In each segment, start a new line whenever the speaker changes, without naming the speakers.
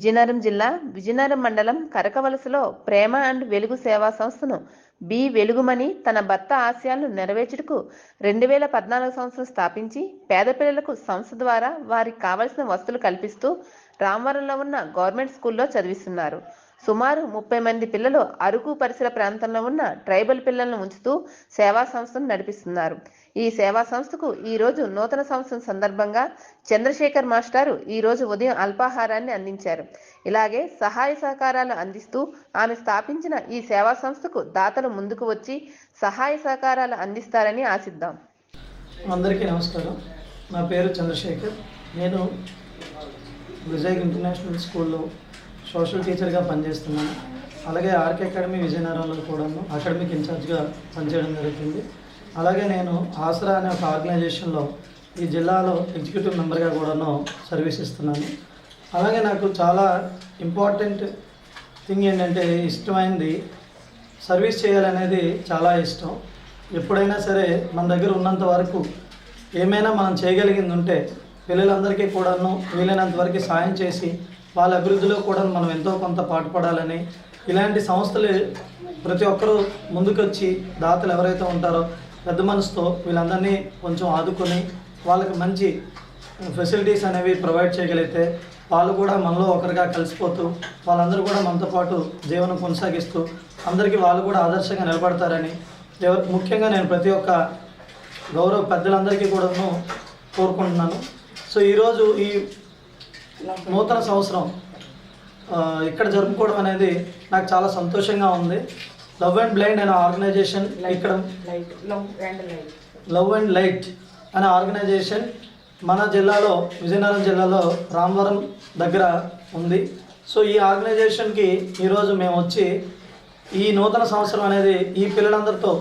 విజయనగరం జిల్లా విజయనగరం మండలం కరకవలసలో ప్రేమ అండ్ వెలుగు సేవా సంస్థను బి వెలుగుమని తన భర్త ఆశయాలను నెరవేర్చుటకు రెండు వేల పద్నాలుగు సంవత్సరం స్థాపించి పేద పిల్లలకు సంస్థ ద్వారా వారికి కావలసిన వసతులు కల్పిస్తూ రామవరంలో ఉన్న గవర్నమెంట్ స్కూల్లో చదివిస్తున్నారు. సుమారు ముప్పై మంది పిల్లలు అరకు పరిసర ప్రాంతంలో ఉన్న ట్రైబల్ పిల్లలను ఉంచుతూ సేవా సంస్థను నడిపిస్తున్నారు. ఈ సేవా సంస్థకు ఈ రోజు నూతన సంవత్సరం సందర్భంగా చంద్రశేఖర్ మాస్టారు ఈ రోజు ఉదయం అల్పాహారాన్ని అందించారు. ఇలాగే సహాయ సహకారాలు అందిస్తూ ఆమె స్థాపించిన ఈ సేవా సంస్థకు దాతలు ముందుకు వచ్చి సహాయ సహకారాలు అందిస్తారని ఆశిద్దాం.
అందరికీ నమస్కారం. నా పేరు చంద్రశేఖర్. నేను విజయ్ ఇంటర్నేషనల్ స్కూల్లో సోషల్ టీచర్గా పనిచేస్తున్నాను. అలాగే ఆర్కే అకాడమీ విజయనగరంలో కూడాను అకాడమిక్ ఇన్ఛార్జ్గా పనిచేయడం జరుగుతుంది. అలాగే నేను ఆసరా అనే ఒక ఆర్గనైజేషన్లో ఈ జిల్లాలో ఎగ్జిక్యూటివ్ మెంబర్గా కూడాను సర్వీస్ ఇస్తున్నాను. అలాగే నాకు చాలా ఇంపార్టెంట్ థింగ్ ఏంటంటే ఇష్టమైంది సర్వీస్ చేయాలనేది చాలా ఇష్టం. ఎప్పుడైనా సరే మన దగ్గర ఉన్నంత వరకు ఏమైనా మనం చేయగలిగింది ఉంటే పిల్లలందరికీ కూడాను వీలైనంత వరకు సాయం చేసి వాళ్ళ అభివృద్ధిలో కూడా మనం ఎంతో కొంత పాటుపడాలని ఇలాంటి సంస్థలు ప్రతి ఒక్కరూ ముందుకొచ్చి దాతలు ఎవరైతే ఉంటారో పెద్ద మనసుతో వీళ్ళందరినీ కొంచెం ఆదుకొని వాళ్ళకి మంచి ఫెసిలిటీస్ అనేవి ప్రొవైడ్ చేయగలిగితే వాళ్ళు కూడా మనలో ఒకరిగా కలిసిపోతూ వాళ్ళందరూ కూడా మనతో పాటు జీవనం కొనసాగిస్తూ అందరికీ వాళ్ళు కూడా ఆదర్శంగా నిలబడతారని ఎవరు ముఖ్యంగా నేను ప్రతి ఒక్క గౌరవ పెద్దలందరికీ కూడాను కోరుకుంటున్నాను. సో ఈరోజు ఈ నూతన సంవత్సరం. ఇక్కడ జరుపుకోవడం అనేది నాకు చాలా సంతోషంగా ఉంది. లవ్ అండ్ బ్లైండ్ అనే ఆర్గనైజేషన్ ఇక్కడ
light love and light
love and light అనే ఆర్గనైజేషన్ మన జిల్లాలో విజయనగరం జిల్లాలో రామవరం దగ్గర ఉంది. సో ఈ ఆర్గనైజేషన్కి ఈరోజు మేము వచ్చి ఈ నూతన సంవత్సరం అనేది ఈ పిల్లలందరితో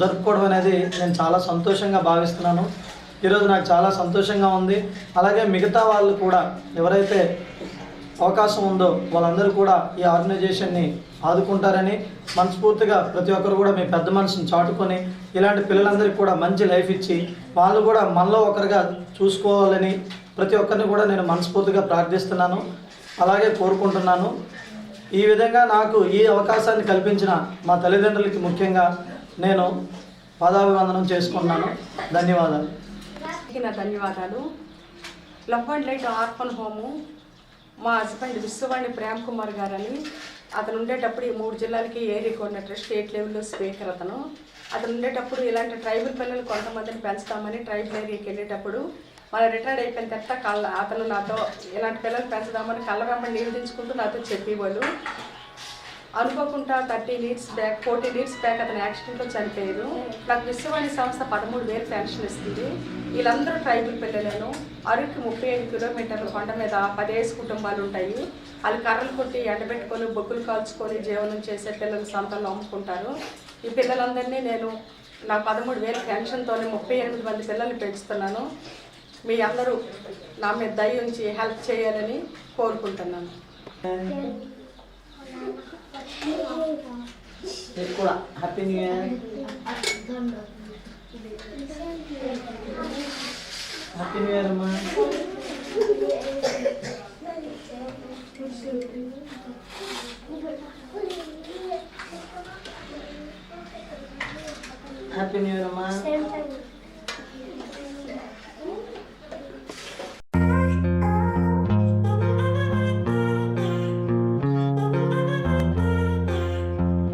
జరుపుకోవడం అనేది నేను చాలా సంతోషంగా భావిస్తున్నాను. ఈరోజు నాకు చాలా సంతోషంగా ఉంది. అలాగే మిగతా వాళ్ళు కూడా ఎవరైతే అవకాశం ఉందో వాళ్ళందరూ కూడా ఈ ఆర్గనైజేషన్ని ఆదుకుంటారని మనస్ఫూర్తిగా ప్రతి ఒక్కరు కూడా మీ పెద్ద మనసును చాటుకొని ఇలాంటి పిల్లలందరికీ కూడా మంచి లైఫ్ ఇచ్చి వాళ్ళు కూడా మనలో ఒకరిగా చూసుకోవాలని ప్రతి ఒక్కరిని కూడా నేను మనస్ఫూర్తిగా ప్రార్థిస్తున్నాను. అలాగే కోరుకుంటున్నాను. ఈ విధంగా నాకు ఈ అవకాశాన్ని కల్పించిన మా తల్లిదండ్రులకి ముఖ్యంగా నేను పాదాభివందనం చేసుకుంటున్నాను. ధన్యవాదాలు.
అందరికీ నా ధన్యవాదాలు. Love and light orphan home మా హస్బెండ్ విశ్వవాణి ప్రేమ్ కుమార్ గారని అతను ఉండేటప్పుడు ఈ మూడు జిల్లాలకి ఏరియా కోఆర్డినేటర్ స్టేట్ లెవెల్లో స్పీకర్ అతను. అతను ఉండేటప్పుడు ఇలాంటి ట్రైబల్ పిల్లలు కొంతమందిని పెంచుతామని ట్రైబల్ ఏరియాకి వెళ్ళేటప్పుడు మన రిటైర్డ్ అయిపోయిన తర్వాత కళ్ళ అతను నాతో ఇలాంటి పిల్లలు పెంచుదామని కళ్ళ వెంబడి నివేదించుకుంటూ నాతో చెప్పేవాళ్ళు. అనుకోకుండా thirty leads back forty leads back అతను యాక్సిడెంట్లో చనిపోయారు. నాకు విశ్వవాణి సంస్థ పదమూడు వేలు పెన్షన్ ఇస్తుంది. వీళ్ళందరూ ట్రైబుల్ పిల్లలను అరకు ముప్పై ఐదు కిలోమీటర్ల కొండ మీద పదేసి కుటుంబాలు ఉంటాయి. వాళ్ళు కర్రలు కొట్టి ఎండబెట్టుకొని బొగ్గులు కాల్చుకొని జీవనం చేసే పిల్లలు సొంతంలో అమ్ముకుంటారు. ఈ పిల్లలందరినీ నేను నా పదమూడు వేల పెన్షన్తోనే ముప్పై ఎనిమిది మంది పిల్లల్ని పెంచుతున్నాను. మీ అందరూ నా మీద దయ ఉంచి హెల్ప్ చేయాలని కోరుకుంటున్నాను.
pula Year! Happy New Year, Ma. Happy New Year, Ma.